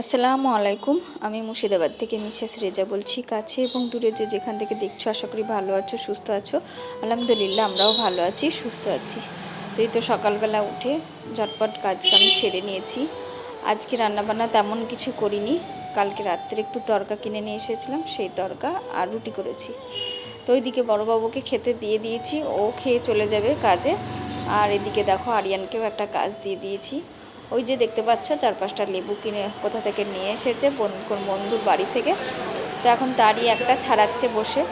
আসসালামু আলাইকুম। আমি মুর্শিদাবাদ থেকে মিসেস রেজা বলছি। কাছে এবং দূরে যে যেখান থেকে দেখছ, আশা করি ভালো আছো, সুস্থ আছো। আলহামদুলিল্লাহ, আমরাও ভালো আছি, সুস্থ আছি। এই তো সকালবেলা উঠে ঝটপট কাজ কাম সেরে নিয়েছি। আজকে রান্নাবান্না তেমন কিছু করিনি। কালকে রাত্রে একটু তরকা কিনে নিয়ে এসেছিলাম, সেই তরকা আর রুটি করেছি। তো ওইদিকে বড়োবাবুকে খেতে দিয়ে দিয়েছি, ও খেয়ে চলে যাবে কাজে। আর এদিকে দেখো, আরিয়ানকেও একটা কাজ দিয়ে দিয়েছি। ওই যে দেখতে পাচ্ছ চার পাঁচটা লেবু কিনে কোথা থেকে নিয়ে এসেছে কোন বন্ধুর বাড়ি থেকে। তো এখন তারই একটা ছাড়াচ্ছে বসে।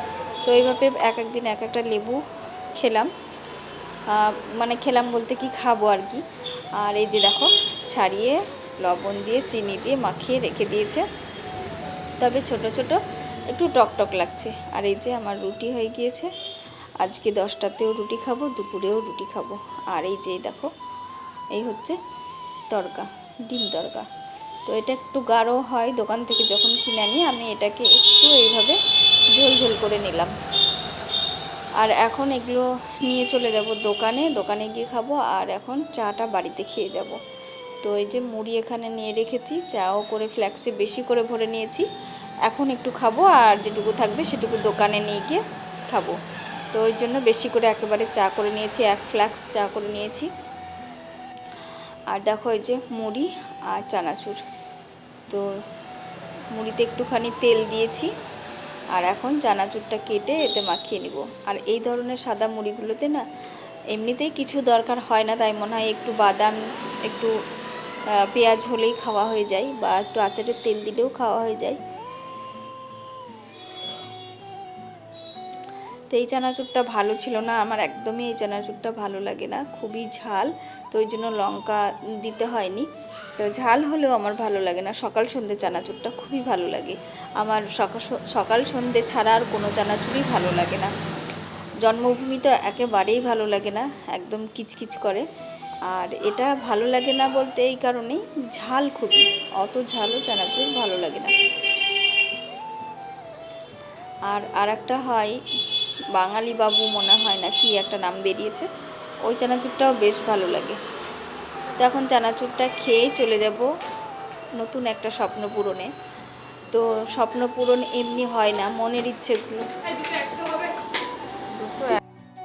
তো এইভাবে এক এক দিন এক একটা লেবু খেলাম। মানে খেলাম বলতে কি খাব আর কি। আর এই যে দেখো, ছাড়িয়ে লবণ দিয়ে, চিনি দিয়ে মাখিয়ে রেখে দিয়েছে। তবে ছোট ছোট একটু টক টক লাগছে। আর এই যে আমার রুটি হয়ে গিয়েছে। আজকে দশটাতেও রুটি খাব, দুপুরেও রুটি খাব। আর এই যে দেখো, এই হচ্ছে তরকা, ডিম তরকা। তো এটা একটু গাঢ় হয় দোকান থেকে যখন কিনে আনি, আমি এটাকে একটু এইভাবে ঝোল ঝোল করে নিলাম। আর এখন এগুলো নিয়ে চলে যাব দোকানে। দোকানে গিয়ে খাব আর এখন চাটা বাড়িতে খেয়ে যাব। তো এই যে মুড়ি এখানে নিয়ে রেখেছি, চাও করে ফ্ল্যাক্সে বেশি করে ভরে নিয়েছি। এখন একটু খাব আর যেটুকু থাকবে সেটুকু দোকানে নিয়ে গিয়ে খাব। তো ওই জন্য বেশি করে একেবারে চা করে নিয়েছি, এক ফ্ল্যাক্স চা করে নিয়েছি। আর দেখো এই যে মুড়ি আর চানাচুর। তো মুড়িতে একটুখানি তেল দিয়েছি আর এখন চানাচুরটা কেটে এতে মাখিয়ে নিব। আর এই ধরনের সাদা মুড়িগুলোতে না এমনিতেই কিছু দরকার হয় না, তাই মনে হয় একটু বাদাম, একটু পেঁয়াজ হলেই খাওয়া হয়ে যায় বা একটু আচারের তেল দিলেও খাওয়া হয়ে যায়। তো এই চানাচুরটা ভালো ছিল না। আমার একদমই এই চানাচুরটা ভালো লাগে না। খুবই ঝাল। তো ওই জন্য লঙ্কা দিতে হয়নি। তো ঝাল হলেও আমার ভালো লাগে না। সকাল সন্ধ্যে চানাচুরটা খুবই ভালো লাগে। আমার সকাল সকাল সন্ধ্যে ছাড়া আর কোনো চানাচুরই ভালো লাগে না। জন্মভূমি তো একেবারেই ভালো লাগে না। একদম কিচকিচ করে। আর এটা ভালো লাগে না বলতে এই কারণেই ঝাল খুবই। অত ঝালও চানাচুর ভালো লাগে না। আর আর একটা হয় বাঙালি বাবু মনে হয় না কি একটা নাম বেরিয়েছে। ওই চানাচুরটাও বেশ ভালো লাগে। তো এখন চানাচুরটা খেয়ে চলে যাব নতুন একটা স্বপ্ন পূরণে। তো স্বপ্ন পূরণ এমনি হয় না, মনের ইচ্ছেগুলো।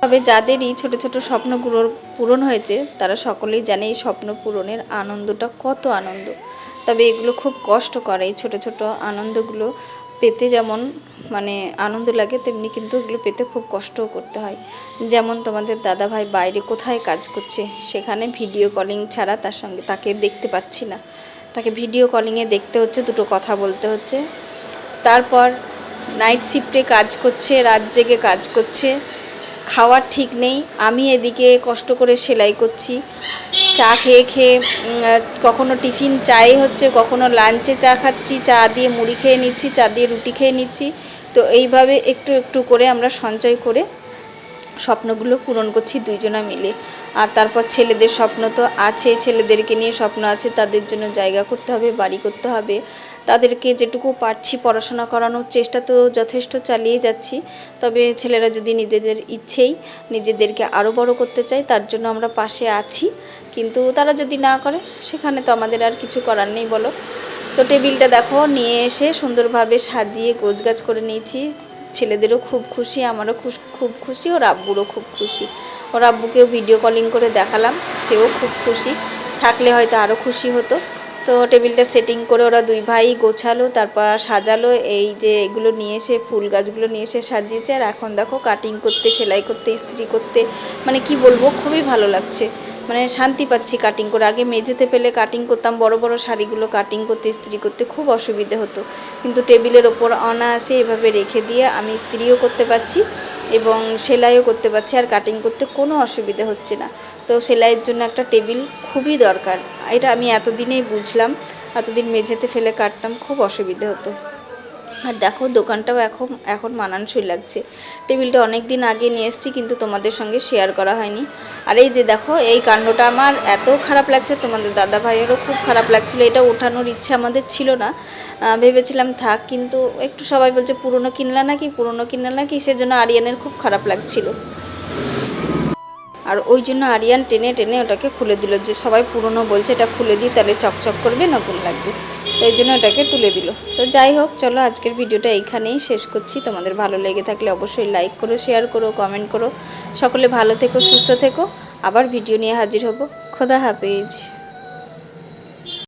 তবে যাদেরই ছোট ছোট স্বপ্নগুলো পূরণ হয়েছে, তারা সকলেই জানে এই স্বপ্ন পূরণের আনন্দটা কত আনন্দ। তবে এগুলো খুব কষ্ট করে, এই ছোট ছোট আনন্দগুলো পেতে যেমন মানে আনন্দ লাগে, তেমনি কিন্তু এগুলো পেতে খুব কষ্টও করতে হয়। যেমন তোমাদের দাদা ভাই বাইরে কোথায় কাজ করছে, সেখানে ভিডিও কলিং ছাড়া তার সঙ্গে তাকে দেখতে পাচ্ছি না। তাকে ভিডিও কলিংয়ে দেখতে হচ্ছে, দুটো কথা বলতে হচ্ছে। তারপর নাইট শিফটে কাজ করছে, রাত জেগে কাজ করছে। খাওয়ার ঠিক নেই। আমি এদিকে কষ্ট করে সেলাই করছি। চা খেয়ে খেয়ে কখনো টিফিন চাই হচ্ছে, কখনো লাঞ্চে চা খাচ্ছি, চা দিয়ে মুড়ি খেয়ে নিচ্ছি, চা দিয়ে রুটি খেয়ে নিচ্ছি। তো এইভাবে একটু একটু করে আমরা সঞ্চয় করে স্বপ্নগুলো পূরণ করছি দুইজনা মিলে। আর তারপর ছেলেদের স্বপ্ন তো আছে, ছেলেদেরকে নিয়ে স্বপ্ন আছে, তাদের জন্য জায়গা করতে হবে, বাড়ি করতে হবে। তাদেরকে যেটুকু পারছি পড়াশোনা করানোর চেষ্টা তো যথেষ্ট চালিয়ে যাচ্ছি। তবে ছেলেরা যদি নিজেদের ইচ্ছেই নিজেদেরকে আরও বড় করতে চায়, তার জন্য আমরা পাশে আছি। কিন্তু তারা যদি না করে, সেখানে তো আমাদের আর কিছু করার নেই, বলো। তো টেবিলটা দেখো, নিয়ে এসে সুন্দরভাবে সাজিয়ে গোছগাছ করে নিয়েছি। ছেলেদেরও খুব খুশি, আমারও খুশ খুব খুশি, ওর আব্বুরও খুব খুশি। ওর আব্বুকেও ভিডিও কলিং করে দেখালাম, সেও খুব খুশি। থাকলে হয়তো আরও খুশি হতো। তো টেবিলটা সেটিং করে ওরা দুই ভাই গোছালো, তারপর সাজালো। এই যে এগুলো নিয়ে এসে, ফুল গাছগুলো নিয়ে এসে সাজিয়েছে। আর এখন দেখো কাটিং করতে, সেলাই করতে, ইস্ত্রি করতে মানে কি বলব, খুবই ভালো লাগছে। মানে শান্তি পাচ্ছি কাটিং করে। আগে মেঝেতে ফেলে কাটিং করতাম, বড় বড় শাড়িগুলো কাটিং করতে, ইস্ত্রি করতে খুব অসুবিধে হতো। কিন্তু টেবিলের ওপর অনায়াসে এভাবে রেখে দিয়ে আমি ইস্ত্রিও করতে পারছি এবং সেলাইও করতে পারছি আর কাটিং করতে কোনো অসুবিধে হচ্ছে না। তো সেলাইয়ের জন্য একটা টেবিল খুবই দরকার। এটা আমি এতদিনেই বুঝলাম, এতদিন মেঝেতে ফেলে কাটতাম, খুব অসুবিধে হতো। আর দেখো, দোকানটাও এখন এখন মানানসই লাগছে। টেবিলটা অনেক দিন আগে নিয়ে এসেছি, কিন্তু তোমাদের সঙ্গে শেয়ার করা হয়নি। আর এই যে দেখো, এই কাণ্ডটা আমার এত খারাপ লাগছে, তোমাদের দাদা ভাইয়েরও খুব খারাপ লাগছিল। এটা ওঠানোর ইচ্ছা আমাদের ছিল না। ভেবেছিলাম থাক, কিন্তু একটু সবাই বলছে, পুরনো কিনলা নাকি? পুরনো কিনলা নাকি? সেজন্য আরিয়ানের খুব খারাপ লাগছিল। আর ওই জন্য আরিয়ান টেনে টেনে ওটাকে খুলে দিল, যে সবাই পুরনো বলছে এটা খুলে দিই, তাহলে চকচক করবে, নতুন লাগবে। তো এই জন্য এটাকে তুলে দিল। তো যাই হোক, চলো আজকের ভিডিওটা এইখানেই শেষ করছি। তোমাদের ভালো লেগে থাকলে অবশ্যই লাইক করো, শেয়ার করো, কমেন্ট করো। সকলে ভালো থেকো, সুস্থ থেকো। আবার ভিডিও নিয়ে হাজির হব। খোদা হাফেজ।